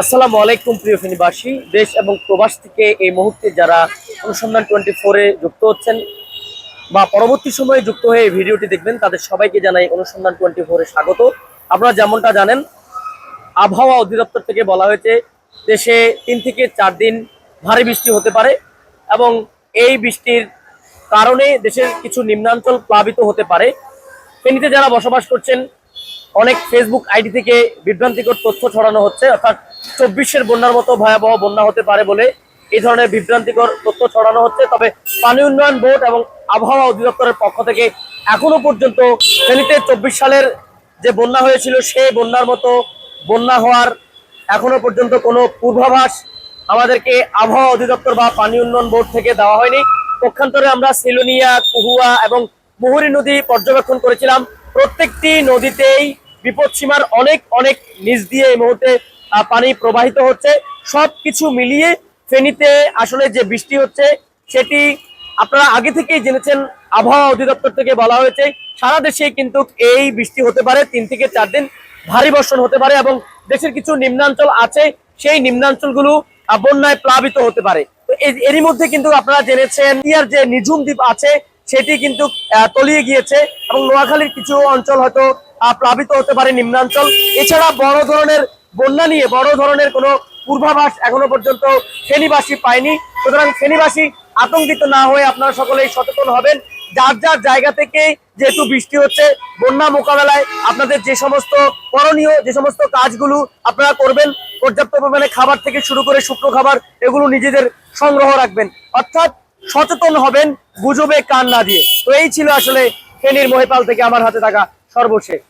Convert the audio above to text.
আসসালামু আলাইকুম, প্রিয় ফেনীবাসী। দেশ এবং প্রবাস থেকে এই মুহূর্তে যারা অনুসন্ধান টোয়েন্টি ফোরে যুক্ত হচ্ছেন বা পরবর্তী সময়ে যুক্ত হয়ে ভিডিওটি দেখবেন, তাদের সবাইকে জানাই অনুসন্ধান টোয়েন্টি ফোরে স্বাগত। আপনারা যেমনটা জানেন, আবহাওয়া অধিদপ্তর থেকে বলা হয়েছে, দেশে তিন থেকে চার দিন ভারী বৃষ্টি হতে পারে এবং এই বৃষ্টির কারণে দেশের কিছু নিম্নাঞ্চল প্লাবিত হতে পারে। ফেনীতে যারা বসবাস করছেন অনেক ফেসবুক আইডি থেকে বিভ্রান্তিকর তথ্য ছড়ানো হচ্ছে, অর্থাৎ চব্বিশের বন্যার মতো ভয়াবহ বন্যা হতে পারে বলে এই ধরনের বিভ্রান্তিকর তথ্য ছড়ানো হচ্ছে। তবে পানি উন্নয়ন বোর্ড এবং আবহাওয়া অধিদপ্তরের পক্ষ থেকে এখনও পর্যন্ত ফেনীতে চব্বিশ সালের যে বন্যা হয়েছিল, সেই বন্যার মতো বন্যা হওয়ার এখনও পর্যন্ত কোনো পূর্বাভাস আমাদেরকে আবহাওয়া অধিদপ্তর বা পানি উন্নয়ন বোর্ড থেকে দেওয়া হয়নি। পক্ষান্তরে আমরা সিলোনিয়া, কুহুয়া এবং মুহুরী নদী পর্যবেক্ষণ করেছিলাম। প্রত্যেকটি নদীতেই বিপদসীমার অনেক অনেক নিচ দিয়ে এই মুহূর্তে পানি প্রবাহিত হচ্ছে। সব কিছু মিলিয়ে ফেনীতে আসলে যে বৃষ্টি হচ্ছে, সেটি আপনারা আগে থেকেই জেনেছেন, আবহাওয়া অধিদপ্তর থেকে বলা হয়েছে, সারা দেশে কিন্তু এই বৃষ্টি হতে পারে, তিন থেকে চার দিন ভারী বর্ষণ হতে পারে এবং দেশের কিছু নিম্নাঞ্চল আছে, সেই নিম্নাঞ্চলগুলো বন্যায় প্লাবিত হতে পারে। তো এর- এরই মধ্যে কিন্তু আপনারা জেনেছেন ইয়ার যে নিঝুম দ্বীপ আছে সেটি কিন্তু তলিয়ে গিয়েছে এবং নোয়াখালীর কিছু অঞ্চল হয়তো প্লাবিত হতে পারে নিম্নাঞ্চল। এছাড়া বড় ধরনের বন্যা নিয়ে বড় ধরনের কোনো পূর্বাভাস এখনও পর্যন্ত ফেনীবাসী পায়নি। সুতরাং ফেনীবাসী আতঙ্কিত না হয়ে আপনারা সকলেই সচেতন হবেন। যার যার জায়গা থেকে যেহেতু বৃষ্টি হচ্ছে, বন্যা মোকাবেলায় আপনাদের যে সমস্ত করণীয়, যে সমস্ত কাজগুলো আপনারা করবেন, পর্যাপ্ত পরিমাণে খাবার থেকে শুরু করে শুকনো খাবার, এগুলো নিজেদের সংগ্রহ রাখবেন। অর্থাৎ সচেতন হবেন, গুজবে কান না দিয়ে। তো এই ছিল আসলে ফেনীর মহিপাল থেকে আমার হাতে থাকা সর্বশেষ।